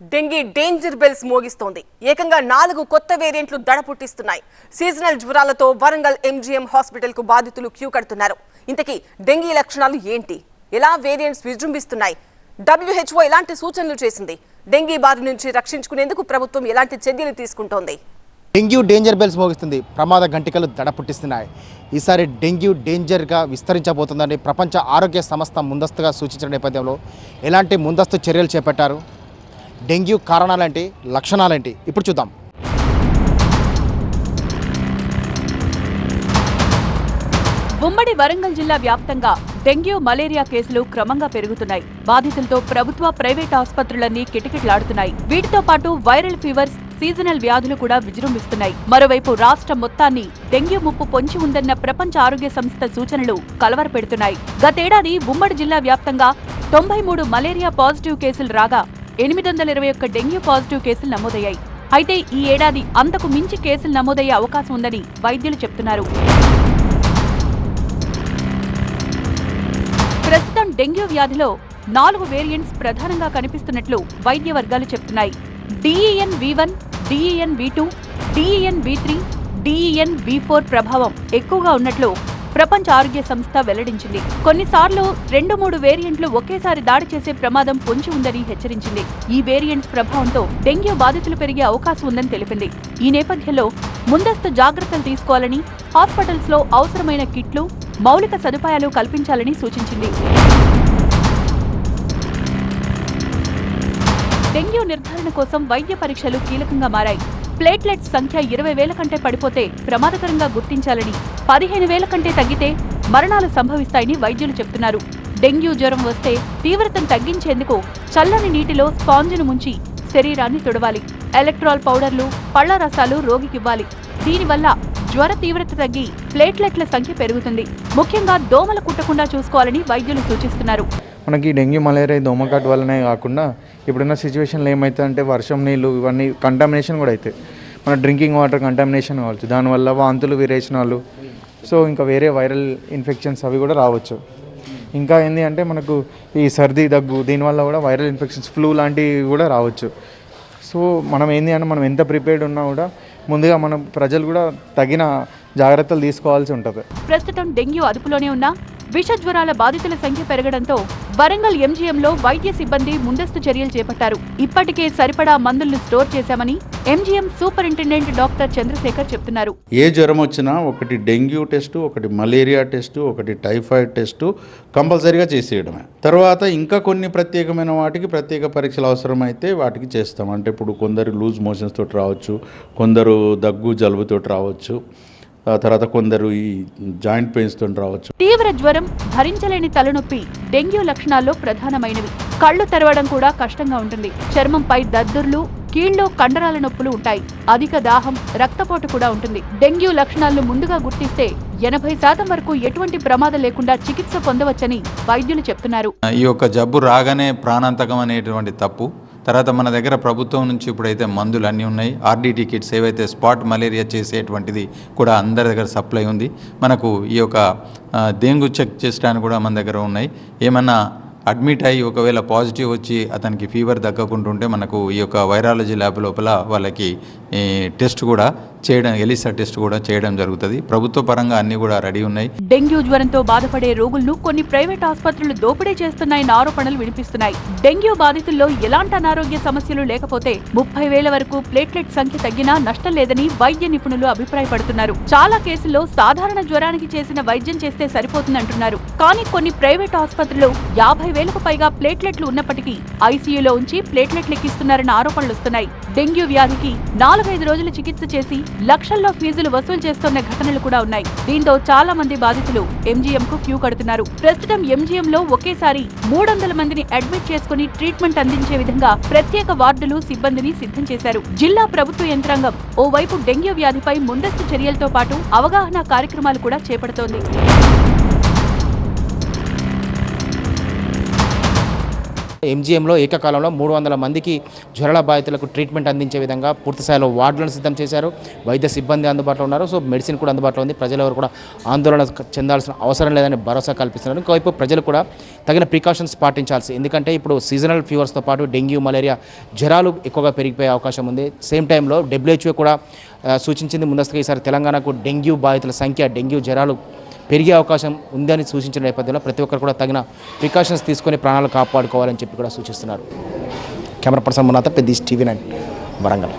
Dengue danger bells మోగిస్తోంది. ఏకంగా నాలుగు కొత్త వేరియంట్లు దడ పుట్టిస్తున్నాయి. సీజనల్ జ్వరాలతో వరంగల్ ఎంజీఎం హాస్పిటల్కు బాధితులు క్యూ కడుతున్నారు. ఇంతకీ డెంగీ లక్షణాలు ఏంటి? ఎలా వేరియంట్స్ విజృంభిస్తున్నాయి? డబ్ల్యూహెచ్ఓ ఎలాంటి సూచనలు చేసింది? డెంగీ బారి నుంచి రక్షించుకునేందుకు ప్రభుత్వం ఎలాంటి చర్యలు తీసుకుంటోంది? డెంగ్యూ డేంజర్ బెల్స్ మోగిస్తుంది. ప్రమాద గంటికలు దడ పుట్టిస్తున్నాయి. ఈసారి డెంగ్యూ డేంజర్గా విస్తరించబోతుందని ప్రపంచ ఆరోగ్య సంస్థ ముందస్తుగా సూచించిన నేపథ్యంలో ఎలాంటి ముందస్తు చర్యలు చేపట్టారు? డెంగ్యూ కారణాలేంటి లక్షణాలేంటి? ఇప్పుడు చూద్దాం. ఉమ్మడి వరంగల్ జిల్లా వ్యాప్తంగా డెంగ్యూ మలేరియా కేసులు క్రమంగా పెరుగుతున్నాయి. బాధితులతో ప్రభుత్వ ప్రైవేట్ ఆసుపత్రులన్నీ కిటకిటలాడుతున్నాయి. వీటితో పాటు వైరల్ ఫీవర్స్ సీజనల్ వ్యాధులు కూడా విజృంభిస్తున్నాయి. మరోవైపు రాష్ట్ర మొత్తాన్ని డెంగ్యూ ముప్పు పొంచి ఉందన్న ప్రపంచ ఆరోగ్య సంస్థ సూచనలు కలవరపెడుతున్నాయి. గతేడాది ఉమ్మడి జిల్లా వ్యాప్తంగా తొంభై మూడు మలేరియా పాజిటివ్ కేసులు రాగా ఎనిమిది వందల ఇరవై ఒక్క డెంగ్యూ పాజిటివ్ కేసులు నమోదయ్యాయి. అయితే ఈ ఏడాది అంతకు మించి కేసులు నమోదయ్యే అవకాశం ఉందని వైద్యులు చెప్తున్నారు. ప్రస్తుతం డెంగ్యూ వ్యాధిలో నాలుగు వేరియంట్స్ ప్రధానంగా కనిపిస్తున్నట్లు వైద్య వర్గాలు చెప్తున్నాయి. D E N V one D E N V two D E N V three D E N V four ప్రభావం ఎక్కువగా ఉన్నట్లు ప్రపంచ ఆరోగ్య సంస్థ వెల్లడించింది. కొన్నిసార్లు రెండు మూడు వేరియంట్లు ఒకేసారి దాడి చేసే ప్రమాదం పొంచి ఉందని హెచ్చరించింది. ఈ వేరియంట్స్ ప్రభావంతో డెంగ్యూ బాధితులు పెరిగే అవకాశం ఉందని తెలిపింది. ఈ నేపథ్యంలో ముందస్తు జాగ్రత్తలు తీసుకోవాలని హాస్పిటల్స్లో అవసరమైన కిట్లు మౌలిక సదుపాయాలు కల్పించాలని సూచించింది. డెంగ్యూ నిర్ధారణ కోసం వైద్య పరీక్షలు కీలకంగా మారాయి. ప్లేట్లెట్స్ సంఖ్య ఇరవై వేల కంటే పడిపోతే ప్రమాదకరంగా గుర్తించాలని పదిహేను వేల కంటే తగ్గితే మరణాలు సంభవిస్తాయని వైద్యులు చెప్తున్నారు. డెంగ్యూ జ్వరం వస్తే తీవ్రతను తగ్గించేందుకు చల్లని నీటిలో స్పాంజును ముంచి శరీరాన్ని తుడవాలి. ఎలక్ట్రాల్ పౌడర్లు పళ్ళ రసాలు రోగికివ్వాలి. దీనివల్ల జ్వర తీవ్రత తగ్గి ప్లేట్లెట్ల సంఖ్య పెరుగుతుంది. ముఖ్యంగా దోమలు కుట్టకుండా చూసుకోవాలని వైద్యులు సూచిస్తున్నారు. మనకి డెంగ్యూ మలేరియా దోమకాటు వల్లనే కాకుండా ఇప్పుడున్న సిచ్యువేషన్లో ఏమవుతుందంటే వర్షం నీళ్ళు ఇవన్నీ కంటామినేషన్ కూడా అవుతాయి. మన డ్రింకింగ్ వాటర్ కంటామినేషన్ కావచ్చు. దానివల్ల వాంతులు విరేచనాలు. సో ఇంకా వేరే వైరల్ ఇన్ఫెక్షన్స్ అవి కూడా రావచ్చు. ఇంకా ఏంటి అంటే మనకు ఈ సర్ది దగ్గు దీనివల్ల కూడా వైరల్ ఇన్ఫెక్షన్స్ ఫ్లూ లాంటివి కూడా రావచ్చు. సో మనం ఏంది అంటే మనం ఎంత ప్రిపేర్డ్ ఉన్నా కూడా ముందుగా మనం ప్రజలు కూడా తగిన జాగ్రత్తలు తీసుకోవాల్సి ఉంటుంది. ప్రస్తుతం డెంగ్యూ అదుపులోనే ఉన్నా విష జ్వరాల బాధితుల సంఖ్య పెరగడంతో వరంగల్ ఎంజీఎంలో వైద్య సిబ్బంది ముందస్తు చర్యలు చేపట్టారు. ఇప్పటికే సరిపడా మందులను స్టోర్ చేశామని ఎంజీఎం సూపరింటెండెంట్ డాక్టర్ చంద్రశేఖర్ చెప్తున్నారు. ఏ జ్వరం వచ్చినా ఒకటి డెంగ్యూ టెస్టు ఒకటి మలేరియా టెస్టు ఒకటి టైఫాయిడ్ టెస్టు కంపల్సరీగా చేసేయడమే. తర్వాత ఇంకా కొన్ని ప్రత్యేకమైన వాటికి ప్రత్యేక పరీక్షలు అవసరమైతే వాటికి చేస్తాం. అంటే ఇప్పుడు కొందరు లూజ్ మోషన్స్ తోటి రావచ్చు కొందరు దగ్గు జలుబుతోటి రావచ్చు తర్వాత కొందరు ఈ జాయింట్ పెయిన్స్ తోటి రావచ్చు. తీవ్ర జ్వరం భరించలేని తలనొప్పి డెంగ్యూ లక్షణాల్లో ప్రధానమైనవి. కళ్ళు తెరవడం కూడా కష్టంగా ఉంటుంది. చర్మంపై దద్దుర్లు కీళ్ళలో కండరాల నొప్పులు ఉంటాయి. అధిక దాహం రక్తపోటు కూడా ఉంటుంది. డెంగ్యూ లక్షణాలను ముందుగా గుర్తిస్తే ఎనభై శాతం వరకు ఎటువంటి ప్రమాదం లేకుండా చికిత్స పొందవచ్చని వైద్యులు చెప్తున్నారు. ఈ యొక్క జబ్బు రాగానే ప్రాణాంతకం అనేటువంటి తప్పు. తర్వాత మన దగ్గర ప్రభుత్వం నుంచి ఇప్పుడైతే మందులు అన్నీ ఉన్నాయి. ఆర్డీటీ కిట్స్ ఏవైతే స్పాట్ మలేరియా చేసేటువంటిది కూడా అందరి దగ్గర సప్లై ఉంది. మనకు ఈ యొక్క డెంగ్యూ చెక్ చేయడానికి కూడా మన దగ్గర ఉన్నాయి. ఏమన్నా అడ్మిట్ అయ్యి ఒకవేళ పాజిటివ్ వచ్చి అతనికి ఫీవర్ తగ్గకుంటుంటే మనకు ఈ యొక్క వైరాలజీ ల్యాబ్ లోపల వాళ్ళకి టెస్ట్ కూడా చేయడం ఎలిసా టెస్ట్ కూడా చేయడం జరుగుతుంది. ప్రభుత్వ పరంగా అన్నీ కూడా రెడీ ఉన్నాయి. డెంగ్యూ జ్వరంతో బాధపడే రోగులను కొన్ని ప్రైవేట్ ఆసుపత్రులు దోపిడీ చేస్తున్నాయన్న ఆరోపణలు వినిపిస్తున్నాయి. డెంగ్యూ బాధితుల్లో ఎలాంటి అనారోగ్య సమస్యలు లేకపోతే ముప్పై వేల వరకు ప్లేట్లెట్ సంఖ్య తగ్గినా నష్టం లేదని వైద్య నిపుణులు అభిప్రాయపడుతున్నారు. చాలా కేసుల్లో సాధారణ జ్వరానికి చేసిన వైద్యం చేస్తే సరిపోతుందంటున్నారు. కానీ కొన్ని ప్రైవేట్ ఆసుపత్రులు యాభై వేలకు పైగా ప్లేట్లెట్లు ఉన్నప్పటికీ ఐసీయూలో ఉంచి ప్లేట్లెట్లు ఎక్కిస్తున్నారన్న ఆరోపణలు వస్తున్నాయి. డెంగ్యూ వ్యాధికి నాలుగైదు రోజులు చికిత్స చేసి లక్షల్లో ఫీజులు వసూలు చేస్తున్న ఘటనలు కూడా ఉన్నాయి. దీంతో చాలా మంది బాధితులు ఎంజీఎం కు క్యూ కడుతున్నారు. ప్రస్తుతం ఎంజీఎం లో ఒకేసారి మూడు వందల మందిని అడ్మిట్ చేసుకుని ట్రీట్మెంట్ అందించే విధంగా ప్రత్యేక వార్డులు సిబ్బందిని సిద్ధం చేశారు. జిల్లా ప్రభుత్వ యంత్రాంగం ఓవైపు డెంగ్యూ వ్యాధిపై ముందస్తు చర్యలతో పాటు అవగాహన కార్యక్రమాలు కూడా చేపడుతోంది. ఎంజీఎంలో ఏకకాలంలో మూడు వందల మందికి జ్వరాల బాధితులకు ట్రీట్మెంట్ అందించే విధంగా పూర్తి స్థాయిలో వార్డులను సిద్ధం చేశారు. వైద్య సిబ్బంది అందుబాటులో ఉన్నారు. సో మెడిసిన్ కూడా అందుబాటులో ఉంది. ప్రజలెవరు కూడా ఆందోళన చెందాల్సిన అవసరం లేదని భరోసా కల్పిస్తున్నారు. ఇంకోవైపు ప్రజలు కూడా తగిన ప్రికాషన్స్ పాటించాల్సి ఎందుకంటే ఇప్పుడు సీజనల్ ఫీవర్స్తో పాటు డెంగ్యూ మలేరియా జ్వరాలు ఎక్కువగా పెరిగిపోయే అవకాశం ఉంది. సేమ్ టైంలో డబ్ల్యూహెచ్ఓ కూడా సూచించింది ముందస్తుగా ఈసారి తెలంగాణకు డెంగ్యూ బాధితుల సంఖ్య డెంగ్యూ జ్వరాలు పెరిగే అవకాశం ఉందని సూచించిన నేపథ్యంలో ప్రతి ఒక్కరు కూడా తగిన ప్రికాషన్స్ తీసుకొని ప్రాణాలు కాపాడుకోవాలని చెప్పి కూడా సూచిస్తున్నారు. కెమెరా పర్సన్ మునాత పెద్ద టీవీ నైన్ వరంగల్.